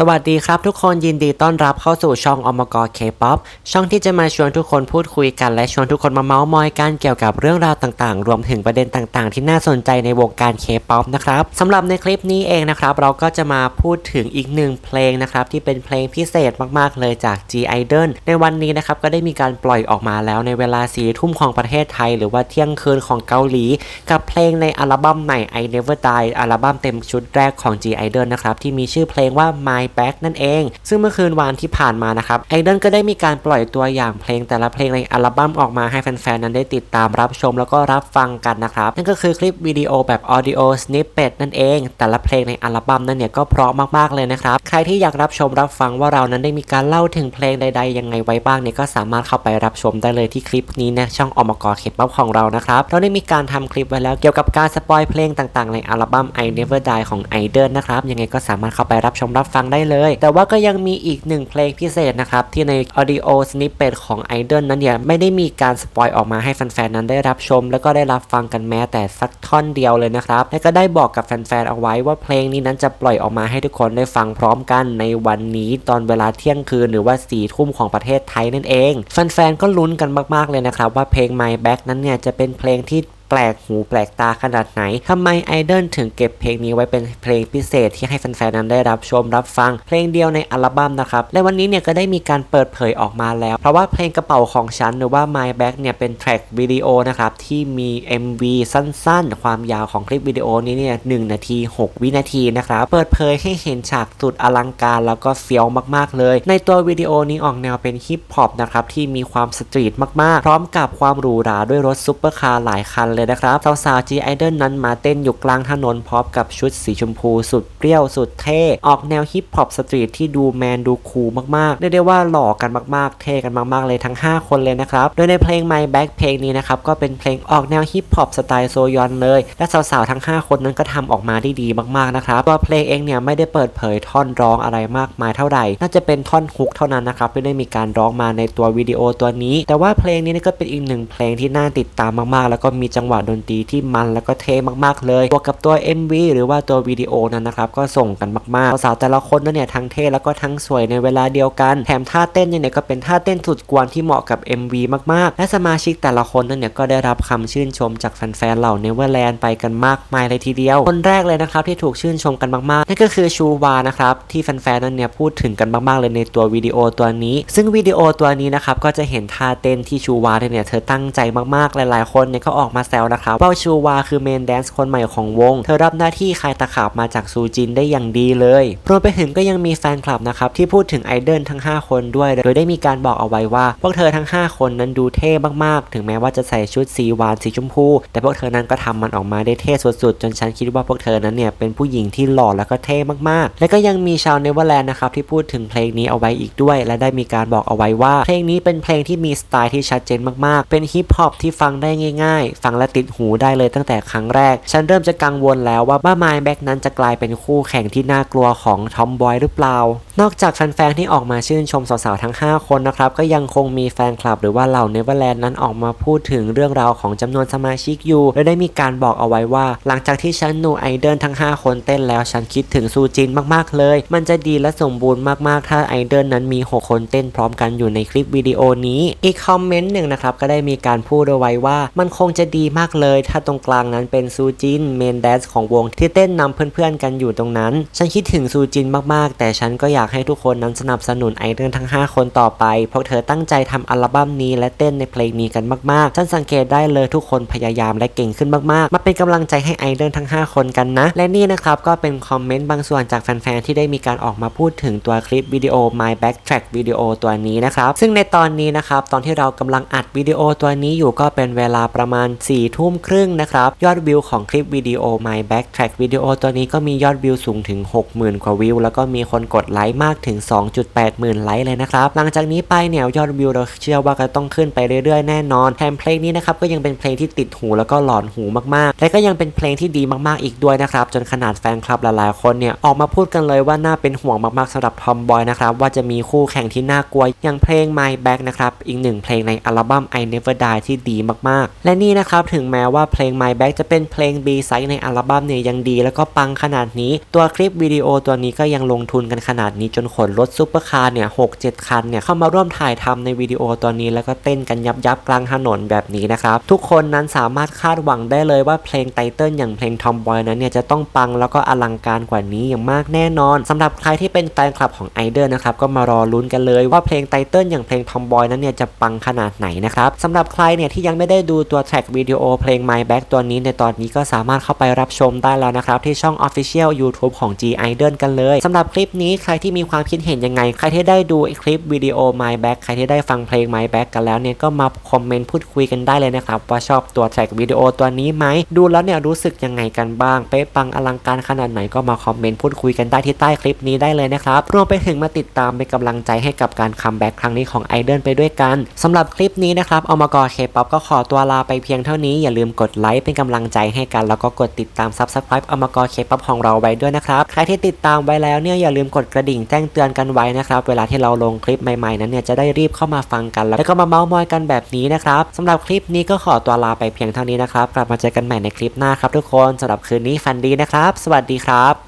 สวัสดีครับทุกคนยินดีต้อนรับเข้าสู่ช่องอมกเคป๊อปช่องที่จะมาชวนทุกคนพูดคุยกันและชวนทุกคนมาเมาส์มอยกันเกี่ยวกับเรื่องราวต่างๆ รวมถึงประเด็นต่างๆ ที่น่าสนใจในวงการเคป๊อปนะครับสำหรับในคลิปนี้เองนะครับ เราก็จะมาพูดถึงอีกหนึ่งเพลงนะครับ ที่เป็นเพลงพิเศษมากๆเลยจาก G Idol ในวันนี้นะครับก็ได้มีการปล่อยออกมาแล้วในเวลาสี่ทุ่มของประเทศไทย หรือว่าเที่ยงคืนของเกาหลี กับเพลงในอัลบั้มใหม่ I Never Die อัลบั้มเต็มชุดแรกของ G Idol นะครับที่มีชื่อเพลงว่า My Back นั่นเอง ซึ่งเมื่อคืนวานที่ผ่านมานะครับ Idol ก็ได้มีการปล่อยตัวอย่างเพลงแต่ละเพลงในอัลบั้มออกมาให้แฟนๆนั้นได้ติดตามรับชมแล้วก็รับฟังกันนะครับนั่นก็คือคลิปวิดีโอแบบ Audio Snippet นั่นเอง แต่ละเพลงในอัลบั้มนั้นเนี่ยก็เพราะมากๆเลยนะครับใครที่อยากรับชมรับฟังว่าเรานั้นได้มีการเล่าถึงเพลงใด ๆ ยังไงไว้บ้างเนี่ยก็สามารถเข้าไปรับชมได้เลยที่คลิปนี้นะช่องอมกเคป๊อปของเรานะครับเราได้มีการทำคลิปไว้แล้วเกี่ยวกับการสปอยเพลงต่างๆ ในอัลบั้ม I Never Die ของ Idol นะครับยังไงก็สามารถเข้าไปรับชมรับฟังได้เลย แต่ว่าก็ยังมีอีกหนึ่งเพลงพิเศษนะครับ ที่ใน Audio Snippet ของ Idol นั้นเนี่ย ไม่ได้มีการสปอยออกมาให้แฟนๆ นั้นได้รับชม แล้วก็ได้รับฟังกันแม้แต่สักท่อนเดียวเลยนะครับ และก็ได้บอกกับแฟนๆ เอาไว้ว่าเพลงนี้นั้นจะปล่อยออกมาให้ทุกคนได้ฟังพร้อมกันในวันนี้ตอนเวลาเที่ยงคืนหรือว่าสี่ทุ่มของประเทศไทยนั่นเอง แฟนๆ ก็ลุ้นกันมากๆ เลยนะครับว่าเพลง My Back นั้นเนี่ยจะเป็นเพลงที่ แปลกหูแปลกตาขนาดไหนทำไมไอดอลถึงเก็บเพลงนี้ไว้เป็นเพลงพิเศษที่ให้แฟนๆนั้นได้รับชมรับฟัง เพลงเดียวในอัลบั้มนะครับ และวันนี้เนี่ยก็ได้มีการเปิดเผยออกมาแล้ว เพราะว่าเพลงกระเป๋าของฉันหรือว่า My Back เนี่ยเป็นแทร็กวิดีโอนะครับที่มี MV สั้นๆ ความยาวของคลิปวิดีโอนี้เนี่ยหนาที 6 วินาทีนะครับเปิดเผยให้เห็นฉากสุดอลังการแล้วก็เฟี้ยวมากๆเลย ในตัววิดีโอนี้ออกแนวเป็นฮิปฮอปนะครับที่มีความสตรีทมากๆ พร้อมกับความหรูหราด้วยรถซุปเปอร์คาร์หลายคันเลยนะครับสาวๆ G Idol นั้นมาเต้นอยู่กลางถนนพร้อมกับชุดสีชมพูสุดเปรี้ยวสุดเท่ ออกแนวฮิปฮอปสตรีทที่ดูแมนดูคูลมากๆเรียกได้ว่าหล่อกันมากๆ เท่กันมากๆเลยทั้ง 5 คนเลยนะครับ โดยในเพลง My Back เพลงนี้นะครับก็เป็นเพลงออกแนวฮิปฮอปสไตล์โซยอนเลย และสาวๆทั้ง 5 คนนั้นก็ทำออกมาได้ดีมากๆนะครับตัวเพลงเองเนี่ยไม่ได้เปิดเผยท่อนร้องอะไรมากมายเท่าไหร่ น่าจะเป็นท่อนฮุกเท่านั้นนะครับที่ได้มีการร้องมาในตัววิดีโอตัวนี้ แต่ว่าเพลงนี้นี่ก็เป็นอีกหนึ่งเพลงที่น่าติดตามมากๆ แล้วก็มีจังหวะดนตรีที่มันแล้วก็เท่มากๆเลยบวกกับตัว MV หรือว่าตัววิดีโอนั้นนะครับก็ส่งกันมากๆสาวแต่ละคนนั้นเนี่ยทั้งเท่แล้วก็ทั้งสวยในเวลาเดียวกัน แถมท่าเต้นเนี่ยก็เป็นท่าเต้นสุดกวนที่เหมาะกับ MV มากๆ และสมาชิกแต่ละคนนั้นเนี่ยก็ได้รับคำชื่นชมจากแฟนๆเหล่าเนเวอร์แลนด์ไปกันมากมายเลยทีเดียว คนแรกเลยนะครับที่ถูกชื่นชมกันมากๆ นั่นก็คือชูวานะครับที่แฟนๆนั้นเนี่ยพูดถึงกันมากๆเลยในตัววิดีโอตัวนี้ ซึ่งวิดีโอตัวนี้นะครับก็จะเห็นท่าเต้นที่ชูวาเนี่ยเธอตั้งใจมากๆหลายๆคนเนี่ยก็ออกมาแซวนะครับว่าชูวาคือเมนแดนซ์คนใหม่ของวง เธอรับหน้าที่คายตะขาบมาจากซูจินได้อย่างดีเลยรวมไปถึงก็ยังมีแฟนคลับนะครับที่พูดถึงไอดอลทั้ง 5 คนด้วย โดยได้มีการบอกเอาไว้ว่า พวกเธอทั้ง 5 คนนั้นดูเท่มากๆ ถึงแม้ว่าจะใส่ชุดสีหวานสีชมพู แต่พวกเธอนั้นก็ทำมันออกมาได้เท่สุดๆ จนฉันคิดว่าพวกเธอนั้นเนี่ยเป็นผู้หญิงที่หล่อแล้วก็เท่มากๆ และก็ยังมีชาวเนเวอร์แลนด์นะครับที่พูดถึงเพลงนี้เอาไว้อีกด้วย และได้มีการบอกเอาไว้ว่า เพลงนี้เป็นเพลงที่มีสไตล์ที่ชัดเจนมากๆ เป็นฮิปฮอปที่ฟังได้ง่าย ๆ ฟังและติดหูได้เลยตั้งแต่ครั้งแรก ฉันเริ่มจะกังวลแล้วว่าบ้าไมแบ็กนั้นจะกลายเป็นคู่แข่งที่น่ากลัวของทอมบอยหรือเปล่า นอกจากแฟนๆที่ออกมาชื่นชมสาวๆทั้ง 5 คนนะครับ ก็ยังคงมีแฟนคลับหรือว่าเหล่าเนเวอร์แลนด์นั้นออกมาพูดถึงเรื่องราวของจำนวนสมาชิกอยู่และได้มีการบอกเอาไว้ว่า หลังจากที่ฉันดูไอดอลทั้ง 5 คนเต้นแล้วฉันคิดถึงซูจินมากๆเลย มันจะดีและสมบูรณ์มากๆ ถ้าไอดอลนั้นมี 6 คนเต้นพร้อมกันอยู่ในคลิปวิดีโอนี้ อีกคอมเมนต์หนึ่งนะครับก็ได้มีการพูดเอาไว้ว่า มันคงจะดีมากเลย ถ้าตรงกลางนั้นเป็นซูจินเมนแดนซ์ของวงที่เต้นนำเพื่อนๆกันอยู่ตรงนั้น ฉันคิดถึงซูจินมากๆ แต่ฉันก็อยากให้ทุกคนนั้นสนับสนุนไอดอลทั้ง 5 คนต่อไป เพราะเธอตั้งใจทำอัลบั้มนี้และเต้นในเพลงนี้กันมากๆ ฉันสังเกตได้เลยทุกคนพยายามและเก่งขึ้นมากๆ มาเป็นกำลังใจให้ไอดอลทั้ง 5 คนกันนะ และนี่นะครับก็เป็นคอมเมนต์บางส่วนจากแฟนๆที่ได้มีการออกมาพูดถึงตัวคลิปวิดีโอ My Backtrack วิดีโอตัวนี้นะครับซึ่งในตอนนี้นะครับตอนที่เรากำลังอัดวิดีโอตัวนี้อยู่ก็เป็นเวลาประมาณ4ี่ทุ่มครึ่งนะครับ ยอดวิวของคลิปวิดีโอ My Backtrack วิดีโอตัวนี้ก็มียอดวิวสูงถึง 60,000 กว่าวิว แล้วก็มีคนกดไลค์มากถึง 2.8 หมื่นไลค์เลยนะครับ หลังจากนี้ไปเนี่ยยอดวิวเราเชื่อว่าก็ต้องขึ้นไปเรื่อยๆ แน่นอนแถมเพลงนี้นะครับก็ยังเป็นเพลงที่ติดหูแล้วก็หลอนหูมากๆ และก็ยังเป็นเพลงที่ดีมากๆอีกด้วยนะครับ จนขนาดแฟนคลับหลายๆคนเนี่ยออกมาพูดกันเลยว่าน่าเป็นห่วงมากๆสำหรับทอมบอยนะครับว่าจะมีคู่แข่งที่น่ากลัวอย่างเพลง My Back นะครับอีกหนึ่งเพลงในอัลบั้ม I Never Die ที่ดีมากๆ และนี่นะครับถึงแม้ว่าเพลง My Back จะเป็นเพลง B side ในอัลบั้มเนี่ยยังดี แล้วก็ปังขนาดนี้ ตัวคลิปวิดีโอตัวนี้ก็ยังลงทุนกันขนาดนี้จนขนรถซุปเปอร์คาร์เนี่ยหกเจ็ดคันเนี่ยเข้ามาร่วมถ่ายทำในวิดีโอตัวนี้แล้วก็เต้นกันยับยับกลางถนนแบบนี้นะครับ ทุกคนนั้นสามารถคาดหวังได้เลยว่าเพลงไตเติ้ลอย่างเพลง Tomboy นั้นเนี่ยจะต้องปังแล้วก็อลังการกว่านี้อย่างมากแน่นอนสำหรับใครที่เป็นแฟนคลับของไอเดอร์นะครับก็มารอลุ้นกันเลยว่าเพลงไตเติ้ลอย่างเพลง Tomboy นั้นเนี่ยจะปังขนาดไหนนะครับสำหรับใครเนี่ยที่ยังไม่ได้ดูตัวแทร็กวิดีโอเพลง My Back ตัวนี้ในตอนนี้ก็สามารถเข้าไปรับชมได้แล้วนะครับ ที่ช่อง Official YouTube ของ G Idol กันเลยสำหรับคลิปนี้ใครที่มีความคิดเห็นยังไง ใครที่ได้ดูคลิปวิดีโอ My Back ใครที่ได้ฟังเพลง My Back กันแล้วเนี่ยก็มาคอมเมนต์พูดคุยกันได้เลยนะครับว่าชอบตัวแทร็กวิดีโอตัวนี้ไหมดูแล้วเนี่ยรู้สึกยังไงกันบ้างเป๊ะปังอลังการขนาดไหนก็มาคอมเมนต์พูดคุยกันได้ที่ใต้คลิปนี้ได้เลยนะครับรวมไปถึงมาติดตามเป็นกำลังใจให้กับการคัมแบ็กครั้งนี้ของไอเดนไปด้วยกันสำหรับคลิปนี้นะครับเอามากอเคป๊อปก็ขอตัวลาไปเพียงเท่านี้อย่าลืมกดไลค์เป็นกำลังใจให้กัน แล้วก็กดติดตาม Subscribe เอามากอเคป๊อปของเราไว้ด้วยนะครับ ใครที่ติดตามไว้แล้วเนี่ยอย่าลืมกดกระดิ่งแจ้งเตือนกันไว้นะครับ เวลาที่เราลงคลิปใหม่ๆนั้นเนี่ยจะได้รีบเข้ามาฟังกัน แล้วก็มาเมาส์มอยกันแบบนี้นะครับสำหรับคลิปนี้ก็ขอตัวลาไปเพียงเท่านี้นะครับกลับมาเจอกันใหม่ในคลิปหน้าครับทุกคนสำหรับคืนนี้ฟันดีนะครับ สวัสดีครับ